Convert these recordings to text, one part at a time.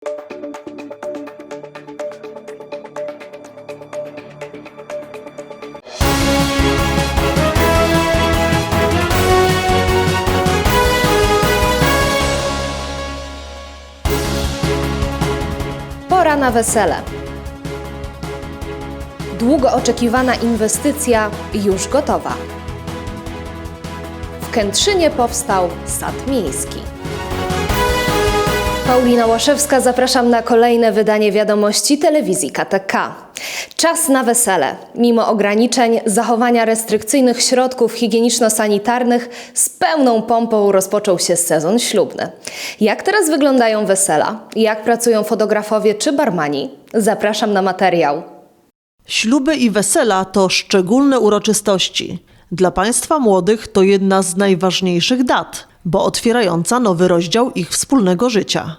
Pora na wesele. Długo oczekiwana inwestycja już gotowa. W Kętrzynie powstał sad miejski. Paulina Łaszewska, zapraszam na kolejne wydanie wiadomości telewizji KTK. Czas na wesele. Mimo ograniczeń, zachowania restrykcyjnych środków higieniczno-sanitarnych, z pełną pompą rozpoczął się sezon ślubny. Jak teraz wyglądają wesela? Jak pracują fotografowie czy barmani? Zapraszam na materiał. Śluby i wesela to szczególne uroczystości. Dla państwa młodych to jedna z najważniejszych dat, bo otwierająca nowy rozdział ich wspólnego życia.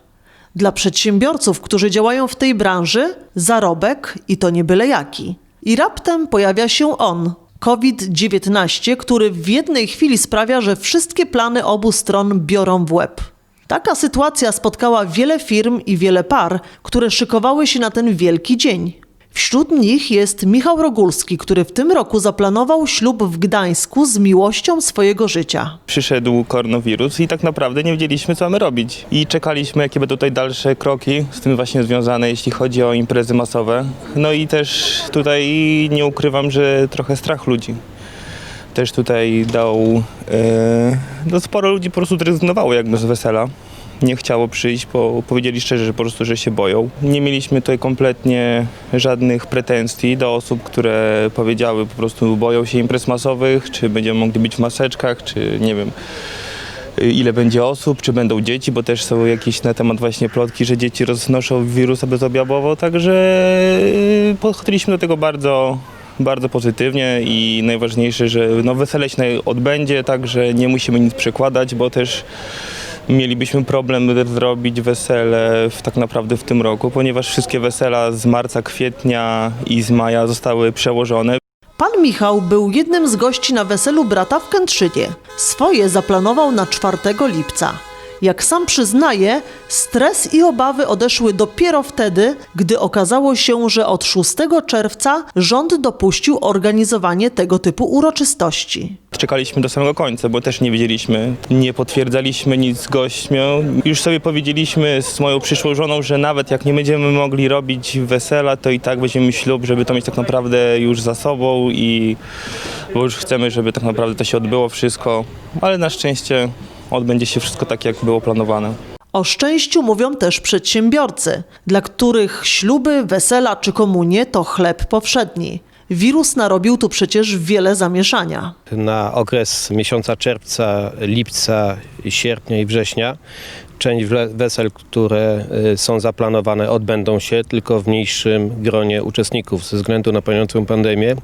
Dla przedsiębiorców, którzy działają w tej branży, zarobek i to nie byle jaki. I raptem pojawia się on, COVID-19, który w jednej chwili sprawia, że wszystkie plany obu stron biorą w łeb. Taka sytuacja spotkała wiele firm i wiele par, które szykowały się na ten wielki dzień. Wśród nich jest Michał Rogulski, który w tym roku zaplanował ślub w Gdańsku z miłością swojego życia. przyszedł koronawirus i tak naprawdę nie wiedzieliśmy, co mamy robić. I czekaliśmy, jakie będą tutaj dalsze kroki z tym właśnie związane, jeśli chodzi o imprezy masowe. No i też tutaj nie ukrywam, że trochę strach ludzi. Też tutaj dał, e, no sporo ludzi po prostu zrezygnowało jakby z wesela. Nie chciało przyjść, bo powiedzieli szczerze, że po prostu, że się boją. Nie mieliśmy tutaj kompletnie żadnych pretensji do osób, które powiedziały po prostu boją się imprez masowych, czy będziemy mogli być w maseczkach, czy nie wiem ile będzie osób, czy będą dzieci, bo też są jakieś na temat właśnie plotki, że dzieci roznoszą wirusa bezobjawowo, także y, podchodziliśmy do tego bardzo bardzo pozytywnie i najważniejsze, że no wesele się odbędzie, także nie musimy nic przekładać, bo też mielibyśmy problem zrobić wesele w, tak naprawdę w tym roku, ponieważ wszystkie wesela z marca, kwietnia i z maja zostały przełożone. Pan Michał był jednym z gości na weselu brata w Kętrzynie. Swoje zaplanował na 4 lipca. Jak sam przyznaje, stres i obawy odeszły dopiero wtedy, gdy okazało się, że od 6 czerwca rząd dopuścił organizowanie tego typu uroczystości. Czekaliśmy do samego końca, bo też nie wiedzieliśmy, nie potwierdzaliśmy nic z gośćmi. Już sobie powiedzieliśmy z moją przyszłą żoną, że nawet jak nie będziemy mogli robić wesela, to i tak weźmiemy ślub, żeby to mieć tak naprawdę już za sobą i bo już chcemy, żeby tak naprawdę to się odbyło wszystko, ale na szczęście odbędzie się wszystko tak, jak było planowane. O szczęściu mówią też przedsiębiorcy, dla których śluby, wesela czy komunie to chleb powszedni. Wirus narobił tu przecież wiele zamieszania. na okres miesiąca czerwca, lipca, sierpnia i września. Część wesel, które y, są zaplanowane, odbędą się tylko w mniejszym gronie uczestników ze względu na panującą pandemię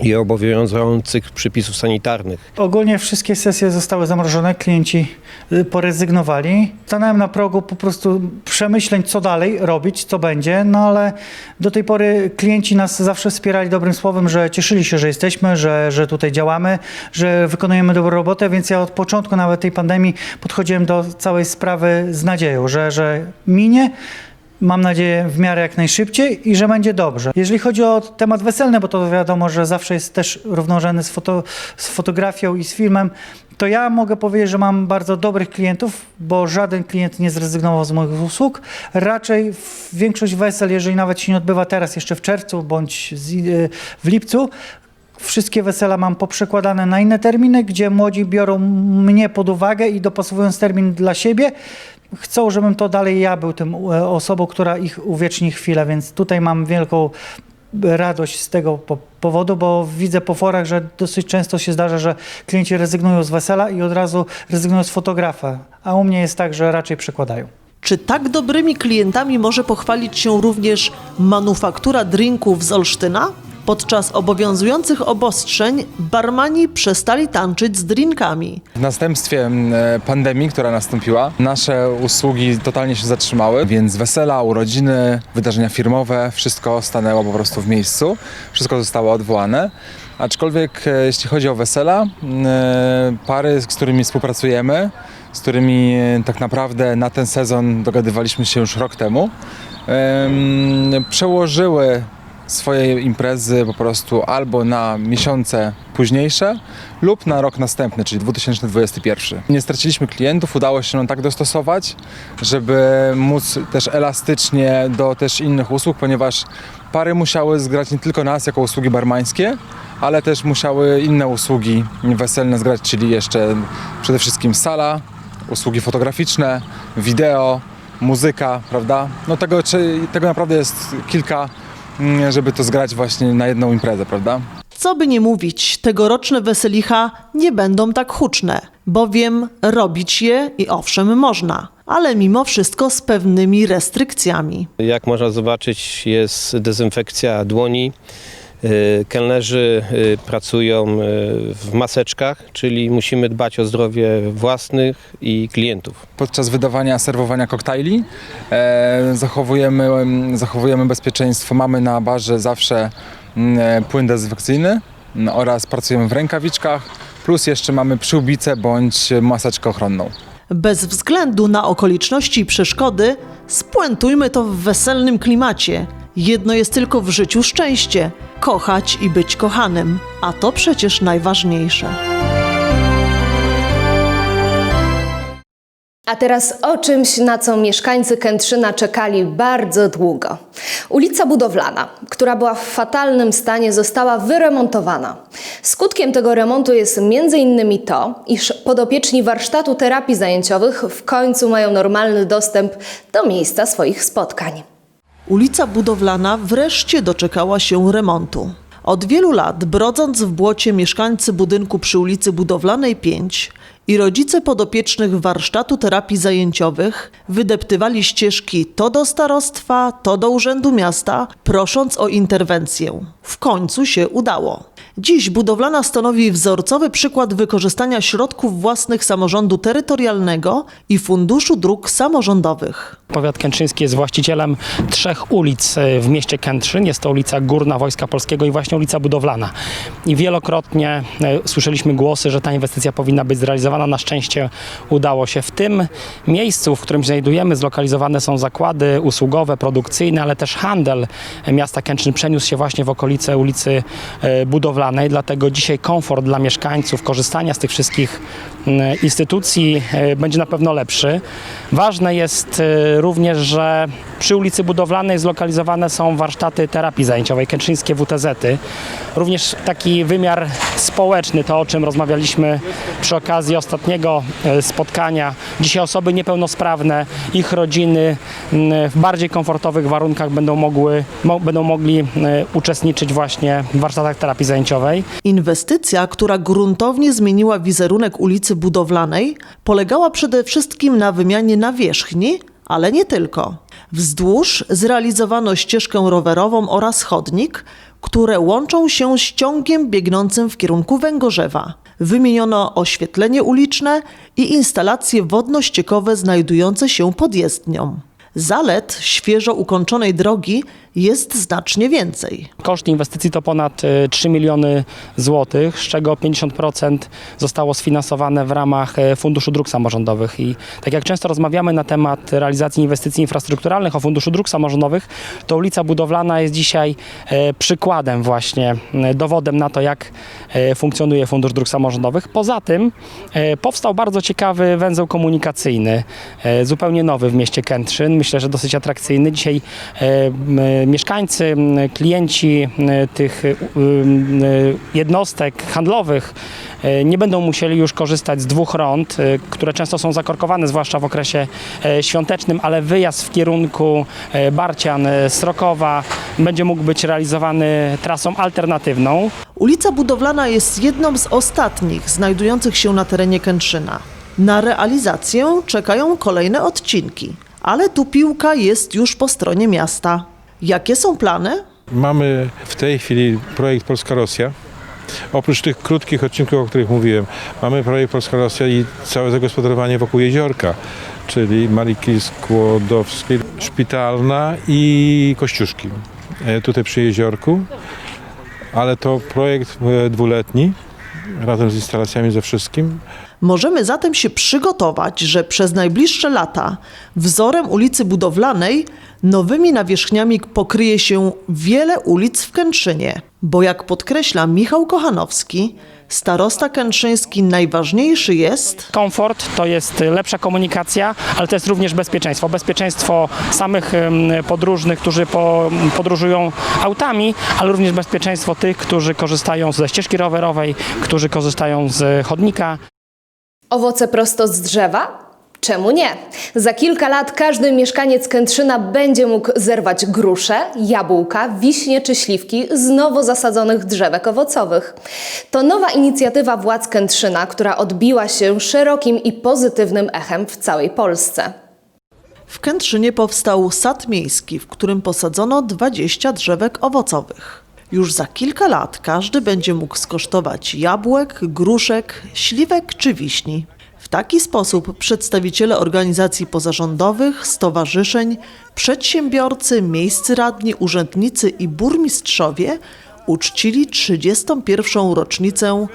i obowiązujących przypisów sanitarnych. Ogólnie wszystkie sesje zostały zamrożone, klienci y, porezygnowali. Stanąłem na progu po prostu przemyśleń, co dalej robić, co będzie, no ale do tej pory klienci nas zawsze wspierali dobrym słowem, że cieszyli się, że jesteśmy, że, że tutaj działamy, że wykonujemy dobrą robotę, więc ja od początku nawet tej pandemii podchodziłem do całej sprawy z nadzieją, że, że minie. Mam nadzieję w miarę jak najszybciej i że będzie dobrze. Jeżeli chodzi o temat weselny, bo to wiadomo, że zawsze jest też równorzędny z, foto, z fotografią i z filmem, to ja mogę powiedzieć, że mam bardzo dobrych klientów, bo żaden klient nie zrezygnował z moich usług. Raczej większość wesel, jeżeli nawet się nie odbywa teraz, jeszcze w czerwcu bądź y, w lipcu, Wszystkie wesela mam poprzekładane na inne terminy, gdzie młodzi biorą mnie pod uwagę i dopasowując termin dla siebie, chcą, żebym to dalej ja był tym e, osobą, która ich uwieczni chwilę, więc tutaj mam wielką radość z tego po- powodu, bo widzę po forach, że dosyć często się zdarza, że klienci rezygnują z wesela i od razu rezygnują z fotografa, a u mnie jest tak, że raczej przekładają. Czy tak dobrymi klientami może pochwalić się również manufaktura drinków z Olsztyna? Podczas obowiązujących obostrzeń barmani przestali tańczyć z drinkami. W następstwie m, e, pandemii, która nastąpiła, nasze usługi totalnie się zatrzymały, więc wesela, urodziny, wydarzenia firmowe, wszystko stanęło po prostu w miejscu, wszystko zostało odwołane. Aczkolwiek e, jeśli chodzi o wesela, m, e, pary, z którymi współpracujemy, z którymi tak naprawdę na ten sezon dogadywaliśmy się już rok temu, em, przełożyły swoje imprezy po prostu albo na miesiące późniejsze lub na rok następny, czyli 2021. Nie straciliśmy klientów, udało się nam tak dostosować, żeby móc też elastycznie do też innych usług, ponieważ pary musiały zgrać nie tylko nas jako usługi barmańskie, ale też musiały inne usługi weselne zgrać, czyli jeszcze przede wszystkim sala, usługi fotograficzne, wideo, muzyka, prawda? No tego, tego naprawdę jest kilka, żeby to zgrać właśnie na jedną imprezę, prawda? Co by nie mówić, tegoroczne weselicha nie będą tak huczne, bowiem robić je i owszem można, ale mimo wszystko z pewnymi restrykcjami. Jak można zobaczyć, jest dezynfekcja dłoni. Y, Kelnerzy y, pracują y, w maseczkach, czyli musimy dbać o zdrowie własnych i klientów. Podczas wydawania, serwowania koktajli e, zachowujemy, em, zachowujemy bezpieczeństwo. Mamy na barze zawsze mm, e, płyn dezynfekcyjny mm, oraz pracujemy w rękawiczkach, plus jeszcze mamy przyłbicę bądź maseczkę ochronną. Bez względu na okoliczności i przeszkody, spuentujmy to w weselnym klimacie. Jedno jest tylko w życiu szczęście kochać i być kochanym, a to przecież najważniejsze. A teraz o czymś, na co mieszkańcy Kętrzyna czekali bardzo długo. Ulica Budowlana, która była w fatalnym stanie, została wyremontowana. Skutkiem tego remontu jest m.in. to, iż podopieczni warsztatu terapii zajęciowych w końcu mają normalny dostęp do miejsca swoich spotkań. Ulica Budowlana wreszcie doczekała się remontu. Od wielu lat, brodząc w błocie mieszkańcy budynku przy ulicy Budowlanej 5 i rodzice podopiecznych warsztatu terapii zajęciowych wydeptywali ścieżki to do starostwa, to do Urzędu Miasta, prosząc o interwencję. W końcu się udało. Dziś budowlana stanowi wzorcowy przykład wykorzystania środków własnych samorządu terytorialnego i Funduszu Dróg Samorządowych. Powiat kętrzyński jest właścicielem trzech ulic e, w mieście Kętrzyn. Jest to ulica Górna Wojska Polskiego i właśnie ulica Budowlana. I wielokrotnie e, słyszeliśmy głosy, że ta inwestycja powinna być zrealizowana. Na szczęście udało się. W tym miejscu, w którym się znajdujemy, zlokalizowane są zakłady usługowe, produkcyjne, ale też handel miasta Kętrzyn przeniósł się właśnie w okolice ulicy e, Budowlanej. Dlatego dzisiaj komfort dla mieszkańców korzystania z tych wszystkich mm, instytucji e, będzie na pewno lepszy. Ważne jest e, również, że przy ulicy Budowlanej zlokalizowane są warsztaty terapii zajęciowej, kętrzyńskie WTZ-y. Również taki wymiar społeczny, to o czym rozmawialiśmy przy okazji ostatniego e, spotkania. Dzisiaj osoby niepełnosprawne, ich rodziny m, w bardziej komfortowych warunkach będą, mogły, mo, będą mogli uczestniczyć właśnie w warsztatach terapii zajęciowej. Inwestycja, która gruntownie zmieniła wizerunek ulicy Budowlanej, polegała przede wszystkim na wymianie nawierzchni, ale nie tylko. Wzdłuż zrealizowano ścieżkę rowerową oraz chodnik, które łączą się z ciągiem biegnącym w kierunku Węgorzewa. Wymieniono oświetlenie uliczne i instalacje wodno-ściekowe znajdujące się pod jezdnią. Zalet świeżo ukończonej drogi jest znacznie więcej. Koszt inwestycji to ponad e, 3 miliony złotych, z czego 50% zostało sfinansowane w ramach e, Funduszu Dróg Samorządowych. I tak jak często rozmawiamy na temat realizacji inwestycji infrastrukturalnych o Funduszu Dróg Samorządowych, to ulica Budowlana jest dzisiaj e, przykładem właśnie, dowodem na to, jak funkcjonuje Fundusz Dróg Samorządowych. Poza tym powstał bardzo ciekawy węzeł komunikacyjny, zupełnie nowy w mieście Kętrzyn. Myślę, że dosyć atrakcyjny. Dzisiaj mieszkańcy, klienci tych jednostek handlowych e, nie będą musieli już korzystać z dwóch rond, e, które często są zakorkowane, zwłaszcza w okresie e, świątecznym, ale wyjazd w kierunku Barcian, Srokowa będzie mógł być realizowany trasą alternatywną. Ulica Budowlana jest jedną z ostatnich znajdujących się na terenie Kętrzyna. Na realizację czekają kolejne odcinki, ale tu piłka jest już po stronie miasta. Jakie są plany? Mamy w tej chwili projekt Polska-Rosja. Oprócz tych krótkich odcinków, o których mówiłem, mamy projekt Polska-Rosja i całe zagospodarowanie wokół jeziorka, czyli Maliki Skłodowskiej, Szpitalna i Kościuszki. E, Tutaj przy jeziorku, ale to projekt e, dwuletni razem z instalacjami, ze wszystkim. Możemy zatem się przygotować, że przez najbliższe lata wzorem ulicy Budowlanej nowymi nawierzchniami pokryje się wiele ulic w Kętrzynie. Bo jak podkreśla Michał Kochanowski, starosta kętrzyński najważniejszy jest Komfort to jest lepsza komunikacja, ale to jest również bezpieczeństwo. Bezpieczeństwo samych podróżnych, którzy po, podróżują autami, ale również bezpieczeństwo tych, którzy korzystają ze ścieżki rowerowej, którzy korzystają z chodnika. Owoce prosto z drzewa? Czemu nie? Za kilka lat każdy mieszkaniec Kętrzyna będzie mógł zerwać grusze, jabłka, wiśnie czy śliwki z nowo zasadzonych drzewek owocowych. To nowa inicjatywa władz Kętrzyna, która odbiła się szerokim i pozytywnym echem w całej Polsce. W Kętrzynie powstał sad miejski, w którym posadzono 20 drzewek owocowych. Już za kilka lat każdy będzie mógł skosztować jabłek, gruszek, śliwek czy wiśni. W taki sposób przedstawiciele organizacji pozarządowych, stowarzyszeń, przedsiębiorcy, miejscy radni, urzędnicy i burmistrzowie uczcili 31. rocznicę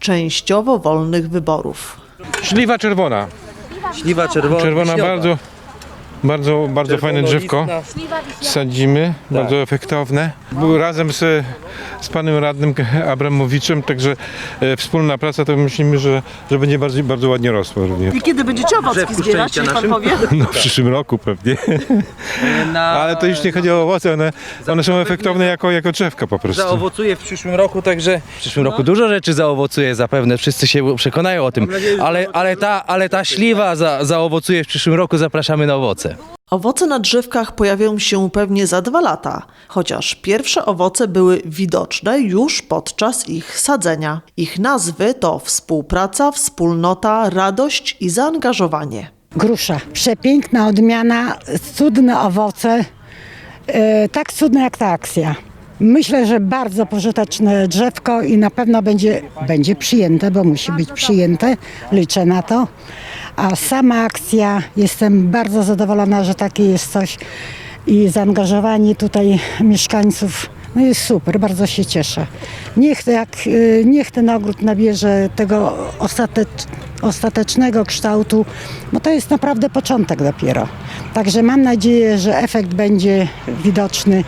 częściowo wolnych wyborów. Śliwa czerwona. Śliwa czerwona. Czerwona bardzo, bardzo, bardzo fajne drzewko. Sadzimy, bardzo efektowne. Był razem z, z panem radnym Abramowiczem, także e, wspólna praca, to myślimy, że, że będzie bardzo, bardzo ładnie rosło również. I kiedy będziecie owocki Drzewku zbierać, szczęścia niech pan naszym? powie? No w przyszłym roku pewnie. Na, Ale to już nie chodzi o owoce, one, one są efektowne jako, jako drzewka po prostu. Zaowocuje w przyszłym roku, także w przyszłym roku dużo rzeczy zaowocuje zapewne, wszyscy się przekonają o tym, ale, ale, ta, ale ta śliwa za, zaowocuje w przyszłym roku, zapraszamy na owoce. Owoce na drzewkach pojawią się pewnie za dwa lata, chociaż pierwsze owoce były widoczne już podczas ich sadzenia. Ich nazwy to współpraca, wspólnota, radość i zaangażowanie. Grusza. Przepiękna odmiana, cudne owoce, e, tak cudne jak ta akcja. Myślę, że bardzo pożyteczne drzewko i na pewno będzie, będzie przyjęte, bo musi być przyjęte. Liczę na to. A sama akcja, jestem bardzo zadowolona, że takie jest coś i zaangażowanie tutaj mieszkańców no jest super, bardzo się cieszę. Niech, jak, y, niech ten ogród nabierze tego ostatecz, ostatecznego kształtu, bo to jest naprawdę początek dopiero. Także mam nadzieję, że efekt będzie widoczny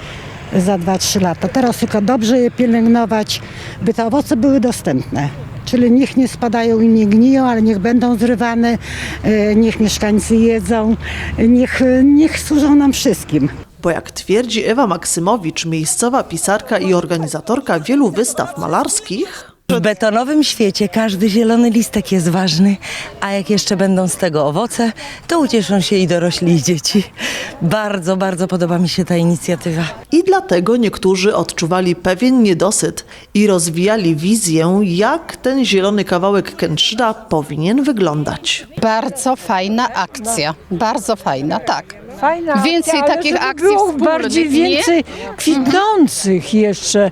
za 2-3 lata. Teraz tylko dobrze je pielęgnować, by te owoce były dostępne. Czyli niech nie spadają i nie gniją, ale niech będą zrywane, e, niech mieszkańcy jedzą, niech, niech służą nam wszystkim. Bo jak twierdzi Ewa Maksymowicz, miejscowa pisarka i organizatorka wielu wystaw malarskich, W betonowym świecie każdy zielony listek jest ważny, a jak jeszcze będą z tego owoce, to ucieszą się i dorośli, i dzieci. Bardzo, bardzo podoba mi się ta inicjatywa. i dlatego niektórzy odczuwali pewien niedosyt i rozwijali wizję, jak ten zielony kawałek Kętrzyna powinien wyglądać. Bardzo fajna akcja, bardzo fajna, tak. Fajna Więcej akcja, ale takich żeby akcji było wspólnych, bardziej nie? więcej kwitnących jeszcze e,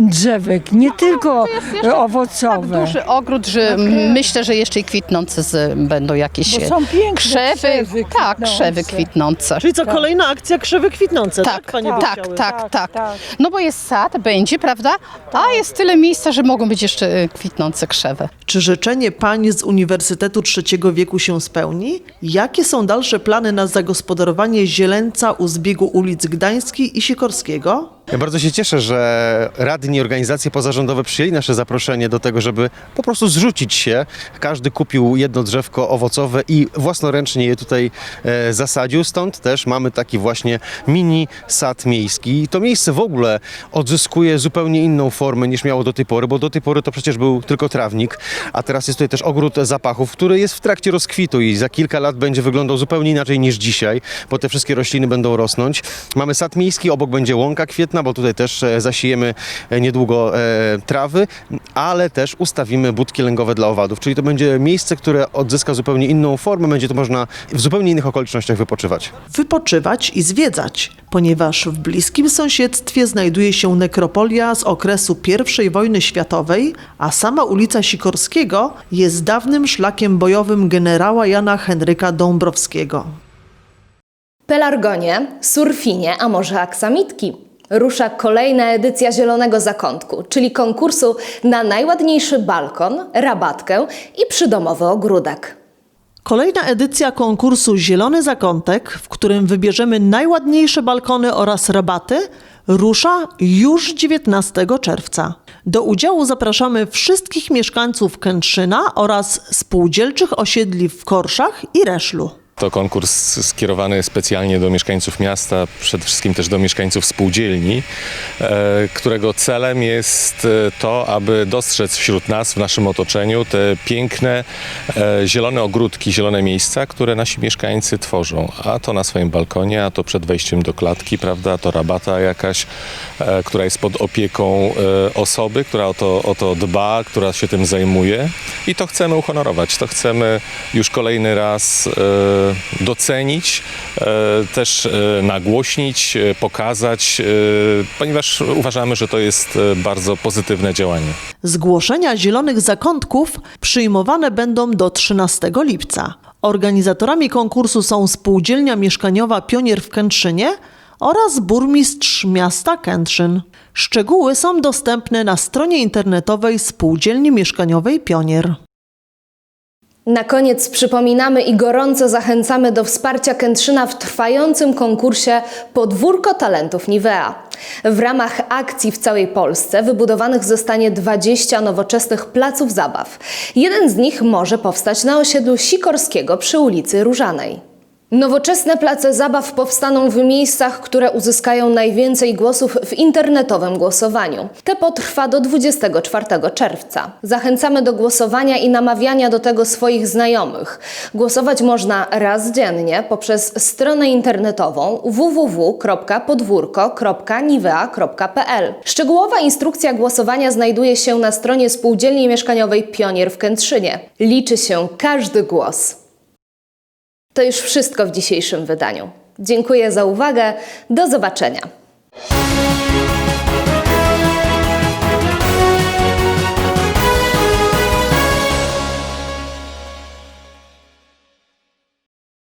drzewek, nie tylko e, owocowe. Duży ogród, że myślę, że jeszcze i kwitnące z, będą jakieś Bo są piękne krzewy, krzewy tak, kwitnące. krzewy kwitnące. Czyli co, kolejna akcja krzewy kwitnące, tak, Tak, panie tak, Bociały? tak, tak, No bo jest sad, będzie, prawda? A jest tyle miejsca, że mogą być jeszcze e, kwitnące krzewy. Czy życzenie pań z Uniwersytetu Trzeciego Wieku się spełni? Jakie są dalsze plany na zagospodarowanie zieleńca u zbiegu ulic Gdańskiej i Sikorskiego? Ja bardzo się cieszę, że radni i organizacje pozarządowe przyjęli nasze zaproszenie do tego, żeby po prostu zrzucić się. Każdy kupił jedno drzewko owocowe i własnoręcznie je tutaj e, zasadził. Stąd też mamy taki właśnie mini sad miejski. I to miejsce w ogóle odzyskuje zupełnie inną formę niż miało do tej pory, bo do tej pory to przecież był tylko trawnik, a teraz jest tutaj też ogród zapachów, który jest w trakcie rozkwitu i za kilka lat będzie wyglądał zupełnie inaczej niż dzisiaj, bo te wszystkie rośliny będą rosnąć. Mamy sad miejski, obok będzie łąka kwietna, bo tutaj też e, zasiejemy e, niedługo e, trawy, ale też ustawimy budki lęgowe dla owadów, czyli to będzie miejsce, które odzyska zupełnie inną formę, będzie to można w zupełnie innych okolicznościach wypoczywać. Wypoczywać i zwiedzać, ponieważ w bliskim sąsiedztwie znajduje się nekropolia z okresu I wojny światowej, a sama ulica Sikorskiego jest dawnym szlakiem bojowym generała Jana Henryka Dąbrowskiego. Pelargonie, surfinie, a może aksamitki. Rusza kolejna edycja Zielonego Zakątku, czyli konkursu na najładniejszy balkon, rabatkę i przydomowy ogródek. Kolejna edycja konkursu Zielony Zakątek, w którym wybierzemy najładniejsze balkony oraz rabaty, rusza już 19 czerwca. Do udziału zapraszamy wszystkich mieszkańców Kętrzyna oraz spółdzielczych osiedli w Korszach i Reszlu. To konkurs skierowany specjalnie do mieszkańców miasta, przede wszystkim też do mieszkańców spółdzielni, e, którego celem jest e, to, aby dostrzec wśród nas, w naszym otoczeniu, te piękne, e, zielone ogródki, zielone miejsca, które nasi mieszkańcy tworzą. A to na swoim balkonie, a to przed wejściem do klatki, prawda, to rabata jakaś, która jest pod opieką osoby, która o to, o to dba, która się tym zajmuje. I to chcemy uhonorować, to chcemy już kolejny raz docenić, e, też e, nagłośnić, e, pokazać, ponieważ uważamy, że to jest bardzo pozytywne działanie. Zgłoszenia zielonych zakątków przyjmowane będą do 13 lipca. Organizatorami konkursu są Spółdzielnia Mieszkaniowa Pionier w Kętrzynie oraz burmistrz miasta Kętrzyn. Szczegóły są dostępne na stronie internetowej Spółdzielni Mieszkaniowej Pionier. Na koniec przypominamy i gorąco zachęcamy do wsparcia Kętrzyna w trwającym konkursie Podwórko Talentów Nivea. W ramach akcji w całej Polsce wybudowanych zostanie 20 nowoczesnych placów zabaw. Jeden z nich może powstać na osiedlu Sikorskiego przy ulicy Różanej. Nowoczesne place zabaw powstaną w miejscach, które uzyskają najwięcej głosów w internetowym głosowaniu. Te potrwa do 24 czerwca. Zachęcamy do głosowania i namawiania do tego swoich znajomych. Głosować można raz dziennie poprzez stronę internetową www.podwórko.nivea.pl. Szczegółowa instrukcja głosowania znajduje się na stronie Spółdzielni Mieszkaniowej Pionier w Kętrzynie. Liczy się każdy głos. To już wszystko w dzisiejszym wydaniu. Dziękuję za uwagę. Do zobaczenia.